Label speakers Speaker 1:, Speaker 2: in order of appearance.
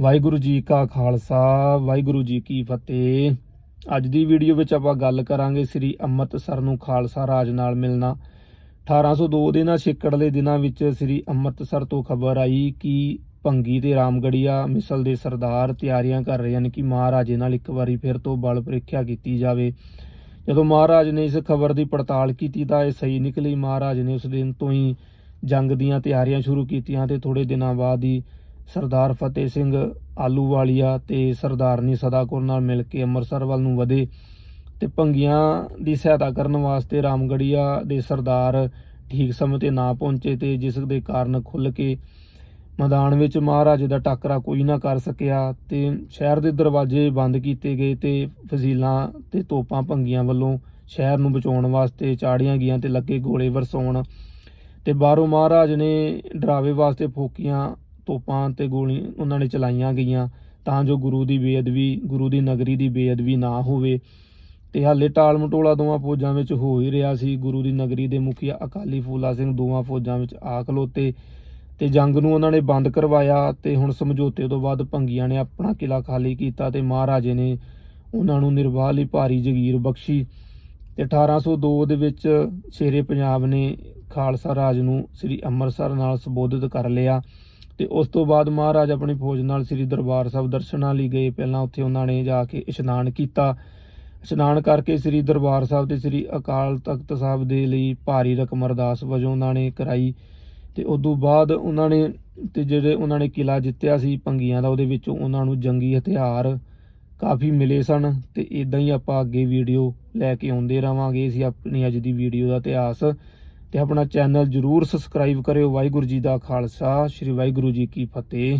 Speaker 1: ਵਾਹਿਗੁਰੂ ਜੀ ਕਾ ਖਾਲਸਾ, ਵਾਹਿਗੁਰੂ ਜੀ ਕੀ ਫਤਿਹ। ਅੱਜ ਦੀ ਵੀਡੀਓ ਵਿੱਚ ਆਪਾਂ ਗੱਲ ਕਰਾਂਗੇ ਸ੍ਰੀ ਅੰਮ੍ਰਿਤਸਰ ਨੂੰ ਖਾਲਸਾ ਰਾਜ ਨਾਲ ਮਿਲਣਾ। 1802 ਦੇ ਨਾਲ ਛਿੱਕੜਲੇ ਦਿਨਾਂ ਵਿੱਚ ਸ੍ਰੀ ਅੰਮ੍ਰਿਤਸਰ ਤੋਂ ਖਬਰ ਆਈ ਕਿ ਭੰਗੀ ਤੇ ਰਾਮਗੜੀਆ ਮਿਸਲ ਦੇ ਸਰਦਾਰ ਤਿਆਰੀਆਂ ਕਰ ਰਹੇ ਹਨ ਕਿ ਮਹਾਰਾਜੇ ਨਾਲ ਇੱਕ ਵਾਰੀ ਫਿਰ ਤੋਂ ਬਲ ਪ੍ਰੀਖਿਆ ਕੀਤੀ ਜਾਵੇ। ਜਦੋਂ ਮਹਾਰਾਜ ਨੇ ਇਸ ਖਬਰ ਦੀ ਪੜਤਾਲ ਕੀਤੀ ਤਾਂ ਇਹ ਸਹੀ ਨਿਕਲੀ। ਮਹਾਰਾਜ ਨੇ ਉਸ ਦਿਨ ਤੋਂ ਹੀ ਜੰਗ ਦੀਆਂ ਤਿਆਰੀਆਂ ਸ਼ੁਰੂ ਕੀਤੀਆਂ ਤੇ ਥੋੜੇ ਦਿਨਾਂ ਬਾਅਦ ਹੀ ਸਰਦਾਰ ਫਤਿਹ ਸਿੰਘ ਆਲੂਵਾਲੀਆ ਤੇ ਸਰਦਾਰਨੀ ਸਦਾ ਕੌਰ ਨਾਲ ਮਿਲ ਕੇ ਅੰਮ੍ਰਿਤਸਰ ਵੱਲ ਨੂੰ ਵਧੇ ਤੇ ਭੰਗੀਆਂ ਦੀ ਸਹਾਇਤਾ ਕਰਨ ਵਾਸਤੇ ਰਾਮਗੜੀਆ ਦੇ ਸਰਦਾਰ ਠੀਕ ਸਮੇਂ ਤੇ ਨਾ ਪਹੁੰਚੇ ਤੇ ਜਿਸ ਦੇ ਕਾਰਨ ਖੁੱਲ ਕੇ ਮੈਦਾਨ ਵਿੱਚ ਮਹਾਰਾਜੇ ਦਾ ਟਾਕਰਾ ਕੋਈ ਨਾ ਕਰ ਸਕਿਆ ਤੇ ਸ਼ਹਿਰ ਦੇ ਦਰਵਾਜ਼ੇ ਬੰਦ ਕੀਤੇ ਗਏ ਤੇ ਫਜ਼ੀਲਾਂ ਤੇ ਤੋਪਾਂ ਭੰਗੀਆਂ ਵੱਲੋਂ ਸ਼ਹਿਰ ਨੂੰ ਬਚਾਉਣ ਵਾਸਤੇ ਚਾੜੀਆਂ ਗਈਆਂ ਤੇ ਲੱਗੇ ਗੋਲੇ ਵਰਸਾਉਣ ਤੇ ਬਾਹਰੋਂ ਮਹਾਰਾਜ ਨੇ ਡਰਾਵੇ ਵਾਸਤੇ ਫੋਕੀਆਂ ਤੋਪਾਂ ਤੇ ਗੋਲੀ ਉਹਨਾਂ ਨੇ ਚਲਾਈਆਂ ਗਈਆਂ ਤਾਂ ਜੋ ਗੁਰੂ ਦੀ ਬੇਅਦਬੀ, ਗੁਰੂ ਦੀ ਨਗਰੀ ਦੀ ਬੇਅਦਬੀ ਨਾ ਹੋਵੇ। ਤੇ ਹਾਲੇ ਟਾਲ ਮਟੋਲਾ ਦੋਵਾਂ ਫੌਜਾਂ ਵਿੱਚ ਹੋ ਹੀ ਰਿਹਾ ਸੀ। ਗੁਰੂ ਦੀ ਨਗਰੀ ਦੇ ਮੁਖੀਆ ਅਕਾਲੀ ਫੂਲਾ ਸਿੰਘ ਦੋਵਾਂ ਫੌਜਾਂ ਵਿੱਚ ਆ ਖਲੋਤੇ ਤੇ ਜੰਗ ਨੂੰ ਉਹਨਾਂ ਨੇ ਬੰਦ ਕਰਵਾਇਆ ਤੇ ਹੁਣ ਸਮਝੌਤੇ ਤੋਂ ਬਾਅਦ ਭੰਗੀਆਂ ਨੇ ਆਪਣਾ ਕਿਲਾ ਖਾਲੀ ਕੀਤਾ ਤੇ ਮਹਾਰਾਜੇ ਨੇ ਉਹਨਾਂ ਨੂੰ ਨਿਰਵਾਹ ਲਈ ਭਾਰੀ ਜਗੀਰ ਬਖਸ਼ੀ। ਤੇ 1802 ਦੇ ਵਿੱਚ ਸ਼ੇਰੇ ਪੰਜਾਬ ਨੇ ਖਾਲਸਾ ਰਾਜ ਨੂੰ ਸ੍ਰੀ ਅੰਮ੍ਰਿਤਸਰ ਨਾਲ ਸੰਬੋਧਿਤ ਕਰ ਲਿਆ। ਤੇ ਉਸ ਤੋਂ ਬਾਅਦ ਮਹਾਰਾਜ ਆਪਣੀ ਫੌਜ ਨਾਲ ਸ੍ਰੀ ਦਰਬਾਰ ਸਾਹਿਬ ਦਰਸ਼ਨਾਂ ਲਈ ਗਏ। ਪਹਿਲਾਂ ਉੱਥੇ ਉਹਨਾਂ ਨੇ ਜਾ ਕੇ ਇਸ਼ਨਾਨ ਕੀਤਾ। ਇਸ਼ਨਾਨ ਕਰਕੇ ਸ੍ਰੀ ਦਰਬਾਰ ਸਾਹਿਬ ਤੇ ਸ੍ਰੀ ਅਕਾਲ ਤਖਤ ਸਾਹਿਬ ਦੇ ਲਈ ਭਾਰੀ ਰਕਮ ਅਰਦਾਸ ਵਜੋਂ ਉਹਨਾਂ ਨੇ ਕਰਾਈ। ਤੇ ਉਸ ਤੋਂ ਬਾਅਦ ਉਹਨਾਂ ਨੇ ਤੇ ਜਿਹੜੇ ਉਹਨਾਂ ਨੇ ਕਿਲਾ ਜਿੱਤਿਆ ਸੀ ਭੰਗੀਆਂ ਦਾ, ਉਹਦੇ ਵਿੱਚੋਂ ਉਹਨਾਂ ਨੂੰ ਜੰਗੀ ਹਥਿਆਰ ਕਾਫੀ ਮਿਲੇ ਸਨ। ਤੇ ਇਦਾਂ ਹੀ ਆਪਾਂ ਅੱਗੇ ਵੀਡੀਓ ਲੈ ਕੇ ਆਉਂਦੇ ਰਵਾਂਗੇ। ਅਸੀਂ ਆਪਣੀ ਅੱਜ ਦੀ ਵੀਡੀਓ ਦਾ ਇਤਿਹਾਸ ਤੇ ਆਪਣਾ ਚੈਨਲ ਜਰੂਰ ਸਬਸਕ੍ਰਾਈਬ ਕਰਿਓ ਵਾਹਿਗੁਰੂ ਜੀ ਦਾ ਖਾਲਸਾ, ਸ੍ਰੀ ਵਾਹਿਗੁਰੂ ਜੀ ਕੀ ਫਤਿਹ।